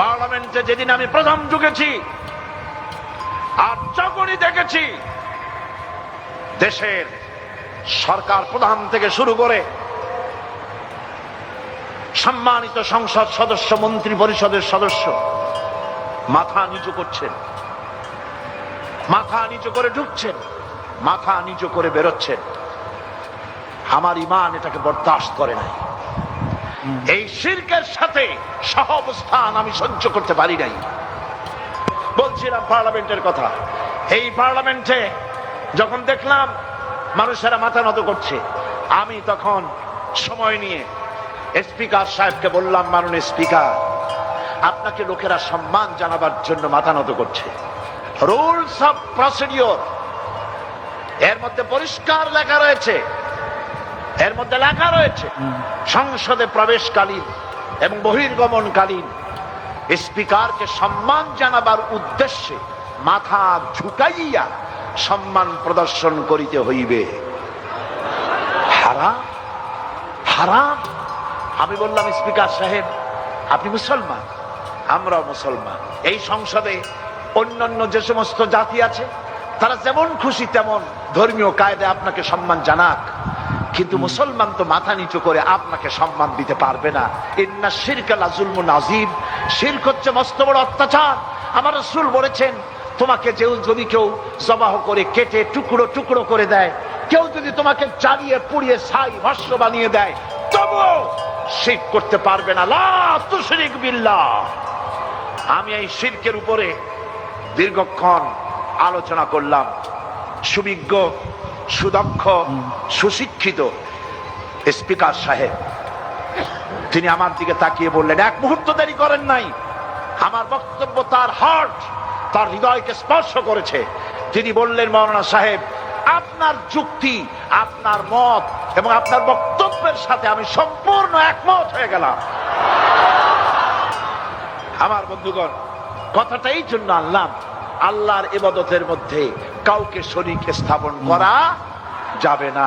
পার্লামেন্টে যেদিন আমি প্রথম ঢুকেছি, আর যখনই দেখেছি, দেশের সরকার প্রধান থেকে শুরু করে সম্মানিত সংসদ সদস্য, মন্ত্রী পরিষদের সদস্য, মাথা নিচু করছেন। মাথা নিচু করে ঢুকছেন, মাথা নিচু করে বেরোচ্ছেন। আমার ইমান এটাকে বরদাস্ত করে নাই। এই শির্কের সাথে সহ অবস্থান আমি সহ্য করতে পারি নাই। বলছিলাম পার্লামেন্টের কথা। এই পার্লামেন্টে যখন দেখলাম মানুষেরা মাথা নত করছে, আমি তখন সময় নিয়ে স্পিকার সাহেবকে বললাম, মাননীয় স্পিকার, আপনাকে লোকেরা সম্মান জানাবার জন্য মাথা নত করছে। রুলস অফ প্রসিডিওর, এর মধ্যে পরিষ্কার লেখা রয়েছে এর মধ্যে লেখা রয়েছে, সংসদে প্রবেশকালীন এবং বহির্গমনকালীন স্পিকারকে সম্মান জানাবার উদ্দেশ্যে মাথা ঝুঁকাইয়া সম্মান প্রদর্শন করিতে হইবে। হারাম? হারাম? আমি বললাম, স্পিকার সাহেব, আপনি মুসলমান? আমরা মুসলমান। এই সংসদে অন্যান্য যে সমস্ত জাতি আছে, তারা যেমন খুশি তেমন ধর্মীয় কায়দে আপনাকে সম্মান জানাক। কিন্তু মুসলমান তো মাথা নিচু করে আপনাকে সম্মান দিতে পারবে না। ইন্না শিরকালা জুলমু নাজিব শিরক হচ্ছে মস্ত বড় অত্যাচার। আমার রসুল বলেছেন, তোমাকে যেও যদি কেউ জবাহ করে কেটে টুকরো টুকরো করে দেয়, কেউ যদি তোমাকে চালিয়ে পুড়িয়ে ছাই ভস্য বানিয়ে দেয়, তবুও শির করতে পারবে না। লা তুশরিক বিল্লাহ। আমি এই শিরকের উপরে দীর্ঘক্ষণ আলোচনা করলাম। সুবিজ্ঞ সুদক্ষ, সুশিক্ষিত স্পিকার সাহেব। তিনি আমার দিকে তাকিয়ে বললেন, এক মুহূর্ত দেরি করেন নাই। আমার বক্তব্য তার হার্ট তার হৃদয়কে স্পর্শ করেছে। তিনি বললেন, মৌলানা সাহেব, আপনার যুক্তি, আপনার মত এবং আপনার বক্তব্যের সাথে আমি সম্পূর্ণ একমত হয়ে গেলাম। আমার বন্ধুগণ, কথাটা এই জন্য আনলাম, আল্লাহর এবাদতের মধ্যে কাউকে শরীকে স্থাপন করা যাবে না।